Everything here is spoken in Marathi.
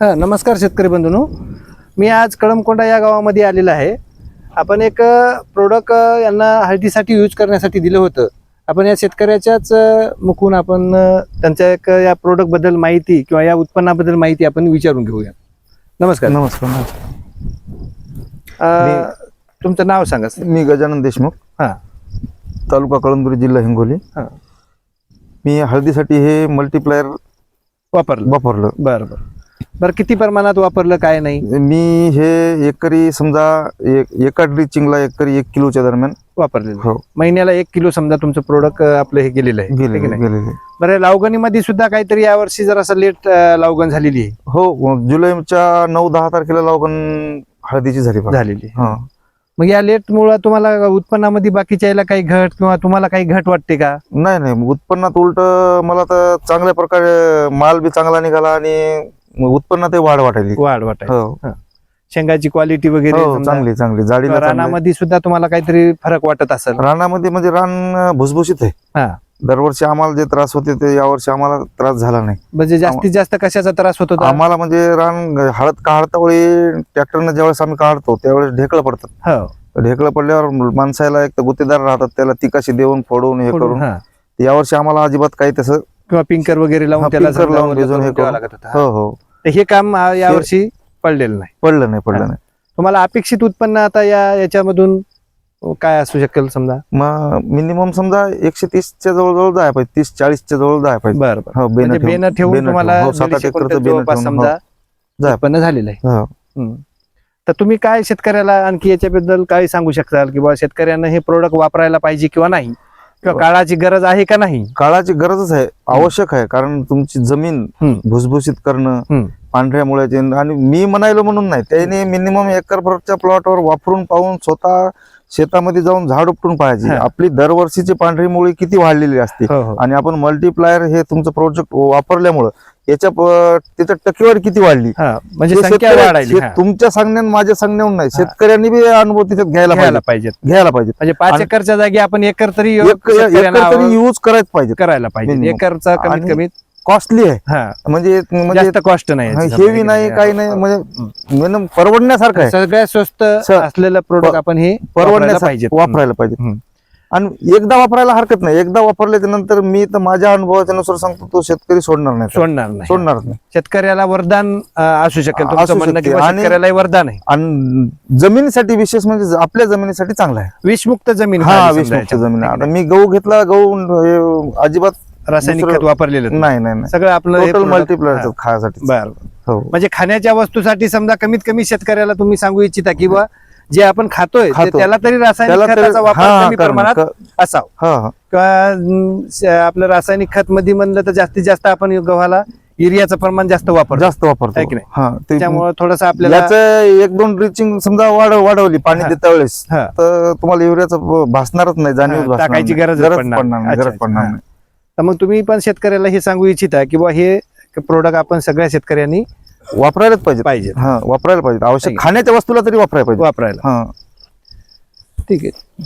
हां नमस्कार शेतकरी बंधूंनो. मी आज कळमकोंडा या गावामध्ये आलेला आहे. आपण एक प्रोडक्ट यांना हळदीसाठी यूज करण्यासाठी दिलं होतं. आपण या शेतकऱ्याच्याच मुखून आपण त्यांच्या एक या प्रोडक्टबद्दल माहिती किंवा या उत्पन्नाबद्दल माहिती आपण विचारून घेऊया. नमस्कार. नमस्कार नमस्कार. तुमचं नाव सांगा सर मी गजानन देशमुख. हां. तालुका कळमदुरी जिल्हा हिंगोली. हां. मी हळदीसाठी हे मल्टीप्लायर वापरलं. वापरलं. बरं बरं. बरं किती प्रमाणात वापरलं काय नाही? मी हे एकरी समजा एक एका ड्रिचिंगला एकरी एक किलोच्या दरम्यान वापरलेलं. हो. महिन्याला एक किलो समजा तुमचं प्रोडक्ट आपलं हे गेलेलं आहे. है? गेलेले बरं लावगणीमध्ये सुद्धा काहीतरी यावर्षी जरासं लेट लावगण झालेली आहे. हो जुलैच्या नऊ दहा तारखेला लागून हळदीची झाली बघा. झालेली आहे. हा. मग या लेट मुळे तुम्हाला उत्पन्नामध्ये बाकीच्या याला काही घट किंवा तुम्हाला काही घट वाटते का? नाही नाही. उत्पन्नात उलट मला तर चांगल्या प्रकारे माल बी चांगला निघाला आणि उत्पन्नातही वाढ वाटायली. वाढ वाटाय हो. शेंगाची क्वालिटी वगैरे हो चांगली चांगली. चांगली. रानामध्ये सुद्धा तुम्हाला काहीतरी फरक वाटत असेल. रानामध्ये म्हणजे रान भुसभुशीत आहे. हा. दरवर्षी आम्हाला जे त्रास होते ते यावर्षी आम्हाला त्रास झाला नाही. म्हणजे जास्तीत जास्त कशाचा त्रास होत आम्हाला म्हणजे रान हळद काढता वेळी ट्रॅक्टरनं ज्यावेळेस आम्ही काढतो त्यावेळेस ढेकळं पडतात. हो. ढेकळं पडल्यावर माणसाला एक गुत्तेदार राहतात त्याला तिकाशी देऊन फोडून हे करून. यावर्षी आम्हाला अजिबात काही तसं किंवा पिंकर वगैरे लावून त्याला लावून भिजवून हे. हो हो. तर हे काम आ, यावर्षी पडलेलं नाही पडलं नाही हा. पडलं नाही तुम्हाला अपेक्षित उत्पन्न आता या याच्यामधून काय असू शकेल समजा मग मिनिमम समजा एकशे तीसच्या जवळजवळ जाय पाहिजे तीस चाळीसच्या जवळ जाय पाहिजे बरं बरं हो म्हणजे बेन बेन ठेवून बेनं तुम्हाला ठेवून. हो, सात आठ दीडशे एकरचं क्विंटल बेनं जवळपास ठेवून, समजा. उत्पन्न झालेलं आहे हो. हम्म. तर तुम्ही काय शेतकऱ्याला आणखी याच्याबद्दल काय सांगू शकताल की बाबा शेतकऱ्यांना हे प्रोडक्ट वापरायला पाहिजे किंवा नाही किंवा काळाची गरज आहे का नाही काळाची गरजच आहे आवश्यक आहे कारण तुमची जमीन. भुसभुशीत करणं. पांढऱ्या मुळ्याचे आणि मी म्हणायलो म्हणून नाही. त्याने मिनिमम एकर भरच्या प्लॉटवर वापरून पाहून स्वतः शेतामध्ये जाऊन झाड उपटून पाहायची. आपली दरवर्षीची पांढरी मुळी किती वाढलेली असते. हो हो. आणि आपण मल्टीप्लायर हे तुमचं प्रोजेक्ट वापरल्यामुळं याच्या त्याच्या टक्केवारी किती वाढली? म्हणजे. तुमच्या सांगण्यान माझ्या सांगण्याहून नाही. शेतकऱ्यांनी बी अनुभव तिच्यात घ्यायला पाहिजे घ्यायला पाहिजे म्हणजे पाच एकरच्या जागी आपण एकर तरी एकर तरी यूज करायच पाहिजे करायला पाहिजे. एकरचा कमीत कमी कॉस्टली आहे. हा. म्हणजे म्हणजे कॉस्ट नाही हेवी नाही काही नाही म्हणजे minimum परवडण्यासारखं आहे. सगळ्यात स्वस्त असलेलं प्रोडक्ट आपण हे वापरायला परवडण्यासारखं पाहिजे वापरायला पाहिजे. आणि एकदा वापरायला हरकत नाही. एकदा वापरल्याच्या नंतर मी तर माझ्या अनुभवाच्या नुसार सांगतो तो शेतकरी सोडणार नाही. सोडणार नाही. सोडणारच नाही. शेतकऱ्याला वरदान असू शकेल. आणि- वरदान आहे. आणि जमिनीसाठी विशेष म्हणजे आपल्या जमिनीसाठी चांगला आहे. विषमुक्त जमीन हा विषमुक्त जमीन. आता मी गहू घेतला गहू अजिबात रासायनिक दुसरं- खत वापरलेलं नाही नाही नाही सगळं आपलं हे टोटल product- मल्टीप्लायर. खायसाठी बरं हो म्हणजे खाण्याच्या वस्तूसाठी समजा कमीत कमी शेतकऱ्याला तुम्ही सांगू इच्छिता की बा जे आपण खातोय ते खातो. त्याला तरी रासायनिक तरी- खताचा वापर हा, कमी करणं. प्रमाणात क- असावा हा हा किंवा अं, श- आपलं रासायनिक खत मध्ये म्हणलं तर जास्तीत जास्त आपण गव्हाला युरियाचं प्रमाण जास्त वापरतो जास्त वापरतो आहे की नाही? हा ते त्यामुळे थोडस आपल्याला याच एक दोन ड्रिचिंग समजा वाढ वाढवली पाणी हा. देता वेळेस हा. तर तुम्हाला युरियाचं भासणारच नाही जाणीव हा, टाकायची गरज पडणार पडणार नाही. नाही अच्छा, गरज पडणार. नाही तर मग तुम्ही पण शेतकऱ्याला हे सांगू इच्छिता की बा हे प्रोडक्ट आपण सगळ्या शेतकऱ्यांनी वापरायलाच पाहिजे पाहिजे हा वापरायला पाहिजे आवश्यक खाण्याच्या वस्तूला तरी वापरायला पाहिजे वापरायला. हा. ठीक आहे.